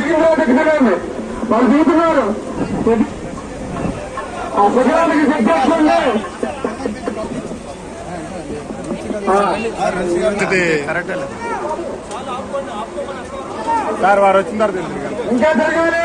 దిగిపోయింది వాళ్ళు చూస్తున్నారు ఆ కుటుంబానికి సిద్ధపడుతుంది సార్ వారు వచ్చిన తర్వాత ఇంకా జరగాలి.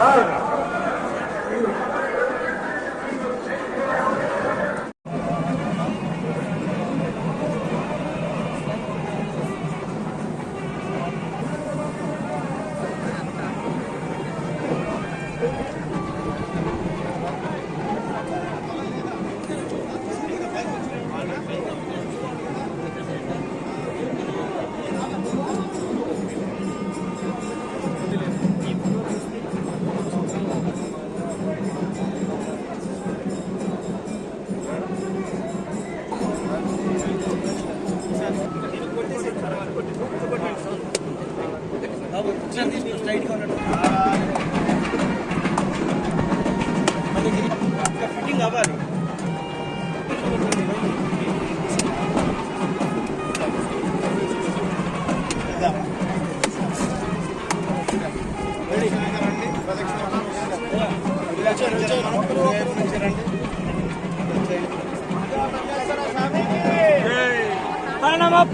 Harvey. Now, turn this to slide corner.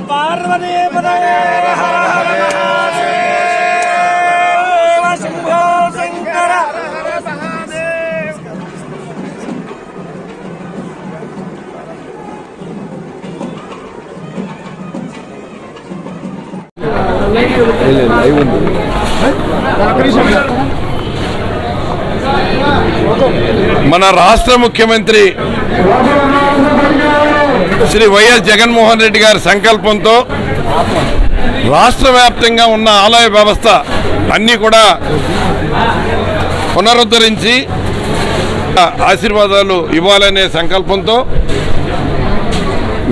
Parvati మన రాష్ట్ర ముఖ్యమంత్రి శ్రీ వైఎస్ జగన్మోహన్ రెడ్డి గారి సంకల్పంతో రాష్ట్ర వ్యాప్తంగా ఉన్న ఆలయ వ్యవస్థ అన్నీ కూడా పునరుద్ధరించి ఆశీర్వాదాలు ఇవ్వాలనే సంకల్పంతో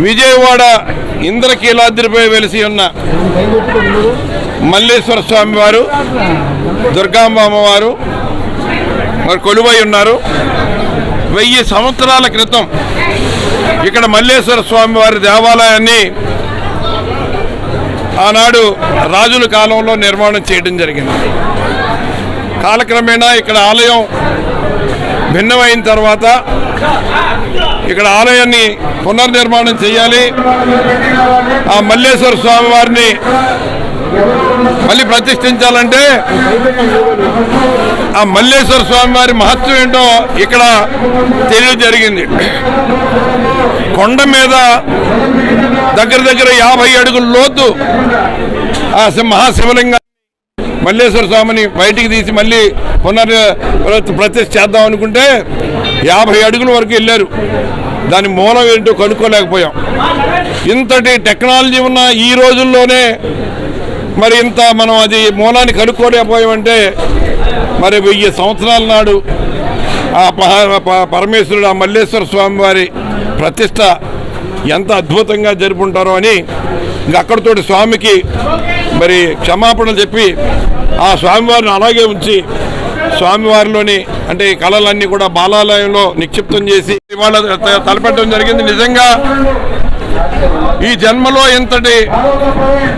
విజయవాడ ఇంద్రకీలాద్రిపై వెలిసి ఉన్న మల్లేశ్వర స్వామి వారు దుర్గాంబ అమ్మవారు మరి కొలువై ఉన్నారు. వెయ్యి సంవత్సరాల క్రితం ఇక్కడ మల్లేశ్వర స్వామి వారి దేవాలయాన్ని ఆనాడు రాజుల కాలంలో నిర్మాణం చేయడం జరిగింది. కాలక్రమేణా ఇక్కడ ఆలయం భిన్నమైన తర్వాత ఇక్కడ ఆలయాన్ని పునర్నిర్మాణం చేయాలి. ఆ మల్లేశ్వర స్వామి వారిని మళ్ళీ ప్రతిష్ఠించాలంటే ఆ మల్లేశ్వర స్వామి వారి మహత్వం ఏంటో ఇక్కడ తెలియ జరిగింది. కొండ మీద దగ్గర దగ్గర యాభై అడుగుల లోతు ఆ సి- మల్లేశ్వర స్వామిని బయటికి తీసి మళ్ళీ పునర్ ప్రతిష్ఠ చేద్దాం అనుకుంటే యాభై అడుగుల వరకు వెళ్ళారు. దాని మూలం ఏంటో కనుక్కోలేకపోయాం. ఇంతటి టెక్నాలజీ ఉన్న ఈ రోజుల్లోనే మరి ఇంత మనం అది మూలాన్ని కనుక్కోలేకపోయామంటే మరి వెయ్యి సంవత్సరాల నాడు ఆ పహ పరమేశ్వరుడు ఆ మల్లేశ్వర స్వామి వారి ప్రతిష్ట ఎంత అద్భుతంగా జరుపుంటారో అని ఇంక అక్కడితోటి స్వామికి మరి క్షమాపణలు చెప్పి ఆ స్వామివారిని అలాగే ఉంచి స్వామివారిలోని అంటే ఈ కళలన్నీ కూడా బాలాలయంలో నిక్షిప్తం చేసి ఇవాళ త- తలపెట్టడం జరిగింది. నిజంగా ఈ జన్మలో ఇంతటి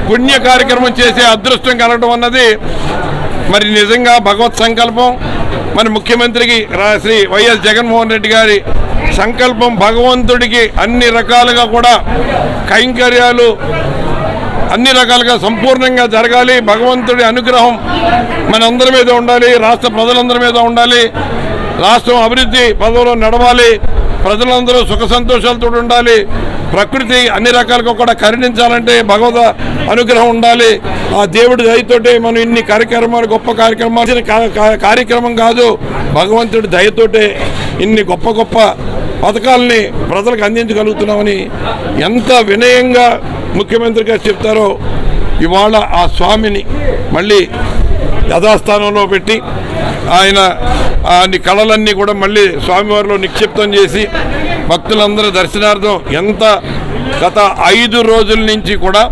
పుణ్య కార్యక్రమం చేసే అదృష్టం కలగడం అన్నది మరి నిజంగా భగవత్ సంకల్పం. మన ముఖ్యమంత్రికి శ్రీ వైఎస్ జగన్మోహన్ రెడ్డి గారి సంకల్పం భగవంతుడికి అన్ని రకాలుగా కూడా కైంకర్యాలు అన్ని రకాలుగా సంపూర్ణంగా జరగాలి. భగవంతుడి అనుగ్రహం మనందరి మీద ఉండాలి. రాష్ట్ర ప్రజలందరి మీద ఉండాలి. రాష్ట్రం అభివృద్ధి పదవిలో నడవాలి. ప్రజలందరూ సుఖ సంతోషాలతో ఉండాలి. ప్రకృతి అన్ని రకాలుగా కూడా కరుణించాలంటే భగవద్ అనుగ్రహం ఉండాలి. ఆ దేవుడి దయతోటే మనం ఇన్ని కార్యక్రమాలు గొప్ప కార్యక్రమాలు కార్యక్రమం కాదు. భగవంతుడి దయతోటే ఇన్ని గొప్ప గొప్ప పథకాలని ప్రజలకు అందించగలుగుతున్నామని ఎంత వినయంగా ముఖ్యమంత్రి గారు చెప్తారో ఇవాళ ఆ స్వామిని మళ్ళీ యథాస్థానంలో పెట్టి ఆయన అన్ని కళలన్నీ కూడా మళ్ళీ స్వామివారిలో నిక్షిప్తం చేసి భక్తులందరూ దర్శనార్థం ఎంత? గత ఐదు రోజుల నుంచి కూడా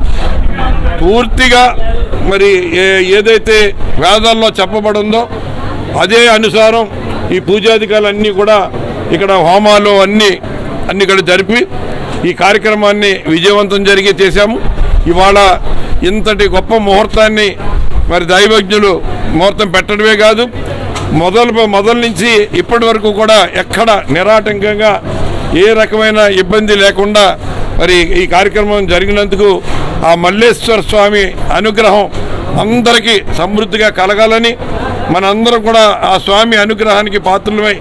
పూర్తిగా మరి ఏ- ఏదైతే వేదాల్లో చెప్పబడిందో అదే అనుసారం ఈ పూజాధికారులన్నీ కూడా ఇక్కడ హోమాలు అన్నీ అన్ని ఇక్కడ జరిపి ఈ కార్యక్రమాన్ని విజయవంతం జరిగి చేశాము. ఇవాళ ఇంతటి గొప్ప ముహూర్తాన్ని మరి దైవజ్ఞులు ముహూర్తం పెట్టడమే కాదు మొదలు మొదల నుంచి ఇప్పటి వరకు కూడా ఎక్కడ నిరాటంకంగా ఏ రకమైన ఇబ్బంది లేకుండా మరి ఈ కార్యక్రమం జరిగినందుకు ఆ మల్లేశ్వర స్వామి అనుగ్రహం అందరికీ సమృద్ధిగా కలగాలని మనందరం కూడా ఆ స్వామి అనుగ్రహానికి పాత్రలమై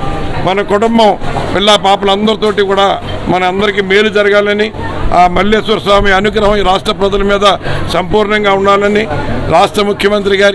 మన కుటుంబం పిల్ల పాపలందరితోటి కూడా మన అందరికీ మేలు జరగాలని ఆ మల్లేశ్వర స్వామి అనుగ్రహం ఈ రాష్ట్ర ప్రజల మీద సంపూర్ణంగా ఉండాలని రాష్ట్ర ముఖ్యమంత్రి గారి